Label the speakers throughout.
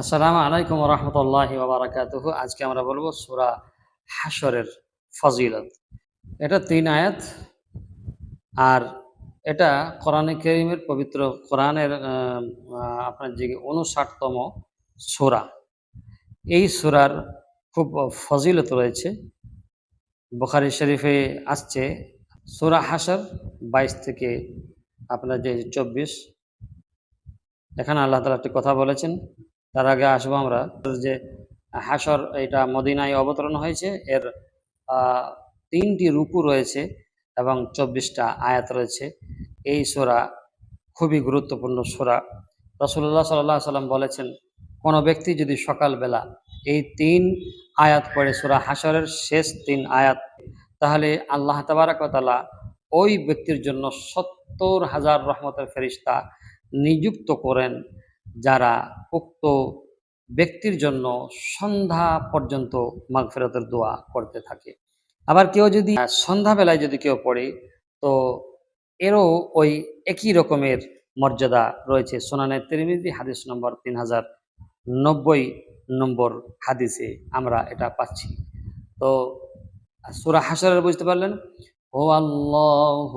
Speaker 1: আসসালামু আলাইকুম রহমতুল্লাহ বারাকাতুহু। আজকে আমরা বলব সুরা হাসরের ফজিলত। এটা তিন আয়াত। আর এটা কোরআনে করিমের পবিত্র কোরআনের আপনার যে উনষাটতম সুরা। এই সুরার খুব ফজিলত রয়েছে। বুখারি শরীফে আসছে সুরা হাসর বাইশ থেকে আপনার যে চব্বিশ। এখানে আল্লাহ তালা একটি কথা বলেছেন তার আগে আসব আমরা, যে হাসর এটা মদিনায় অবতরণ হয়েছে, এর তিনটি রুকু রয়েছে এবং চব্বিশটা আয়াত রয়েছে। এই সোরা খুবই গুরুত্বপূর্ণ সোরা। রসুল্লাহ সাল্লাহ সাল্লাম বলেছেন, কোনো ব্যক্তি যদি সকালবেলা এই তিন আয়াত পড়ে, সোরা হাসরের শেষ তিন আয়াত, তাহলে আল্লাহ তাবারাকতালা ওই ব্যক্তির জন্য সত্তর হাজার রহমতের ফেরিস্তা নিযুক্ত করেন। যারা উক্ত ব্যক্তির জন্য সন্ধ্যা পর্যন্ত মাগফিরাতের দোয়া করতে থাকে। আবার কেউ যদি সন্ধ্যাবেলায় যদি কেউ পড়ে, তো এরও ওই একই রকমের মর্যাদা রয়েছে। সোনানের তিরমিজি, হাদিস নম্বর তিন হাজার নব্বই নম্বর হাদিসে আমরা এটা পাচ্ছি। তো, সুরা হাসরের বুঝতে পারলেন? ও আল্লাহ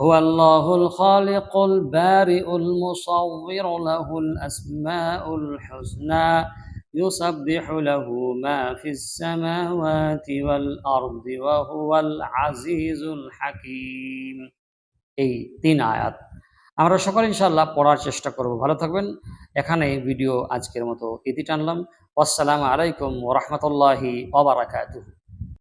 Speaker 1: هو الله الخالق البارئ المصور له الأسماء الحسنى يسبح له ما في السماوات والأرض وهو العزيز الحكيم এই তিন আয়াত আমরা সকলে ইনশাআল্লাহ পড়ার চেষ্টা করব ভালো থাকবেন এখানে ভিডিও আজকের মতো ইতি টানলাম আসসালামু আলাইকুম ওরহমতুল্লাহি ওবরাকাতুহু